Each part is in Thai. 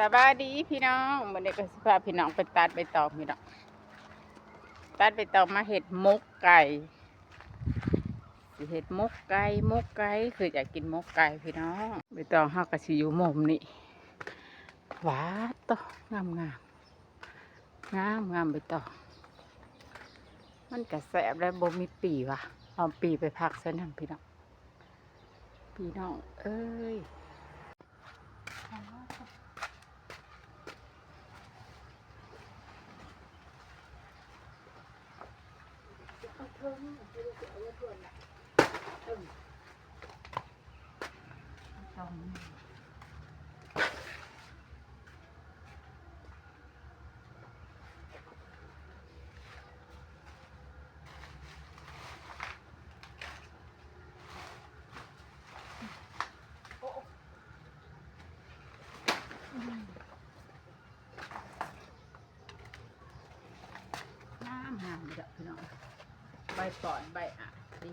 สบายดีพี่น้องวันนี้ก็สิพาพี่น้องไปตัดใบตองพี่น้องตัดใบตองมาเห็ดมกไก่เห็ดมกไก่มกไก่คืออยากกินมกไก่พี่น้องใบตองห้ากระสิอยู่มุมนี่หวาต่องามงามงามงามใบตองมันกระแสบแล้วบ่มีปีวะเอาปีไปพักซะนั่นพี่น้องพี่น้องเอ้ย งามงามเลยอะพี่น้อง ใบปอนใบอะดี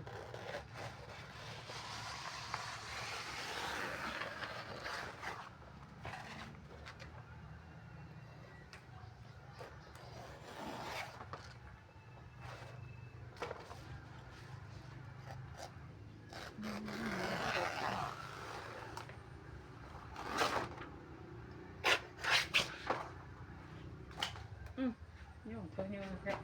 ยุ่งตัวยุ่งแค่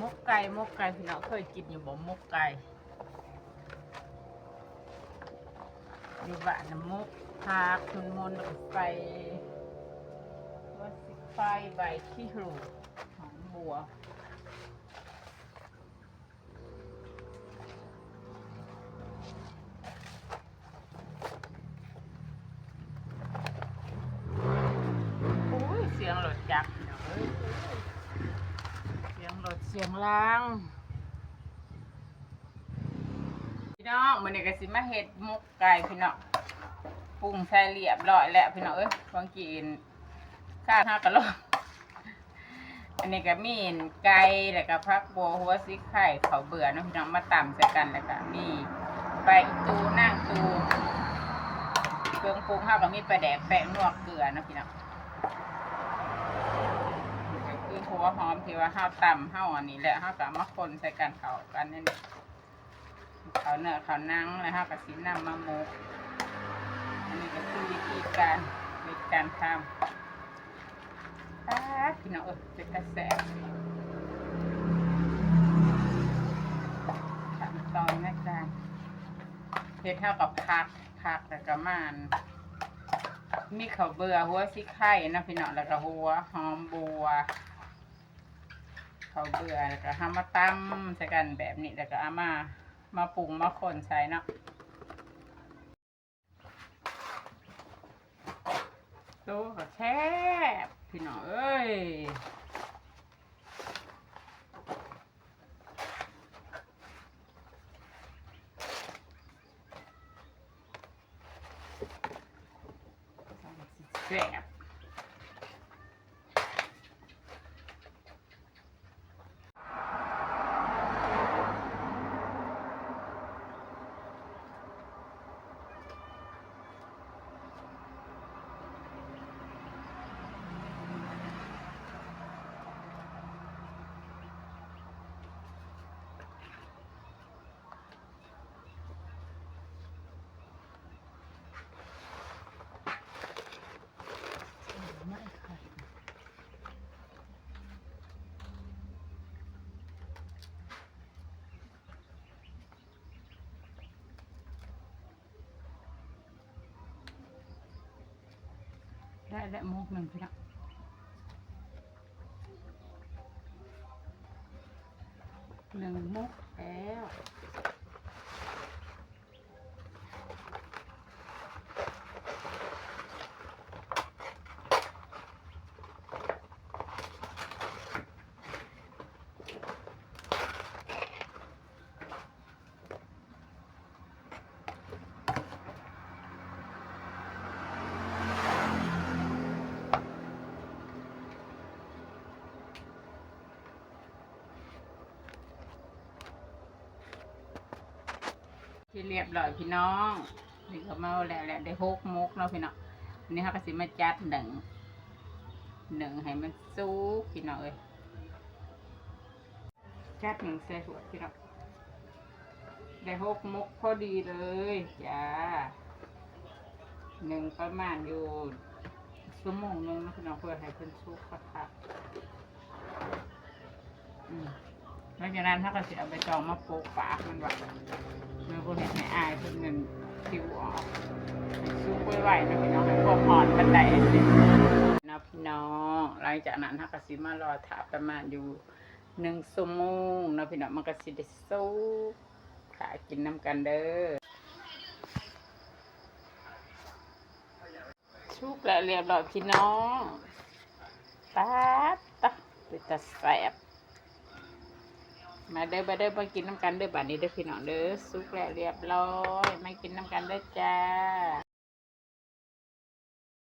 มกไก่มกไก่พี่น้องเคยกินอยู่บ่มกไก่อยู่บ้านน้ำมกพาคุณมนต์แล้วก็ไปว่าสิไปใบขี้หรูของบัวโอ้ยเสียงรถจักรพี่น้อง เอ้ยเสียงรถเสียงล่างพี่น้องมันนี่ก็สิมาเฮ็ดหมุกไก่พี่น้องปรุงใส่เรียบร้อยแล้วพี่น้องเอ้ยฟังกินข้าวห้ากะโลอันนี้ก็มีไก่แล้วก็ผักบัวหัวซิกไข่เขาเบื่อเนาะพี่น้องมาตำใส่กันแล้วก็มีใบอีตูนั่งตูเครื่องปรุงข้าวก็มีปลาแดกแป้งนวกเกลือเนาะพี่น้อง คือหัวหอมที่ว่าห้าวต่ำห้าวอันนี้แหละห้าวกับมะคนใส่กันเขากันนี่นเขาเนื้อเขานังแล้วห้าวกับสีน้ำมะมุกอันนี้ก็คือวิธีการวิธีการทำตาพี่น้องเออเป็นกระแสขั้นตอนในการเฮ็ดเท่ากับพักพักแล้วก็มานมีข้าวเบื่อหัวสิไข่นะพี่น้องแล้วก็หัวหอมบัว ขาเบื่อแล้วก็ทำมาตั้มใส่กันแบบนี้แล้วก็เอามามาปรุงมาคนใส่เนาะตัวก็แซ่บพี่น้องเอ้ยแซ่บ ได้แล้วมุกหนึ่งพี่น้องหนึ่งมุกแล้ว ที่เรียบร้อยพี่น้อง นี่ก็มาแล้วแหละได้หกมุกเนาะพี่น้องอันนี้เขาก็สิมาจัดหนึ่งหนึ่งให้มันสุกพี่น้องเอ้ยจัดหนึ่งใส่หัวพี่น้องได้หกมุกพอดีเลยจ้าหนึ่งประมาณอยู่ชั่วโมงนึงนะพี่น้องเพื่อให้เพิ่นสุกค่ะอืมหลังจากนั้นเขาก็สิเอาไปตองมาโปกปากมันว่า เมื่อพวกนี้ให้อายเพิ่นเงินคิวออกให้ซุกไว้ไหวนะพี่น้องให้พวกหอนบันไดสินะพี่น้องหลังจากนั้นฮักกสิมารอถาประมาณอยู่หนึ่งชั่วโมงนะพี่น้องมันก็สิได้ซุกขากินน้ำกันเด้อชุกแล้วเรียบร้อยพี่น้องตาดตะเป็นตาแสบ มาเด้อมาเด้อมากินน้ำกันเด้อบัดนี้เด้อพี่น้องเด้อสุกแล้วเรียบร้อยมากินน้ำกันเด้อจ้า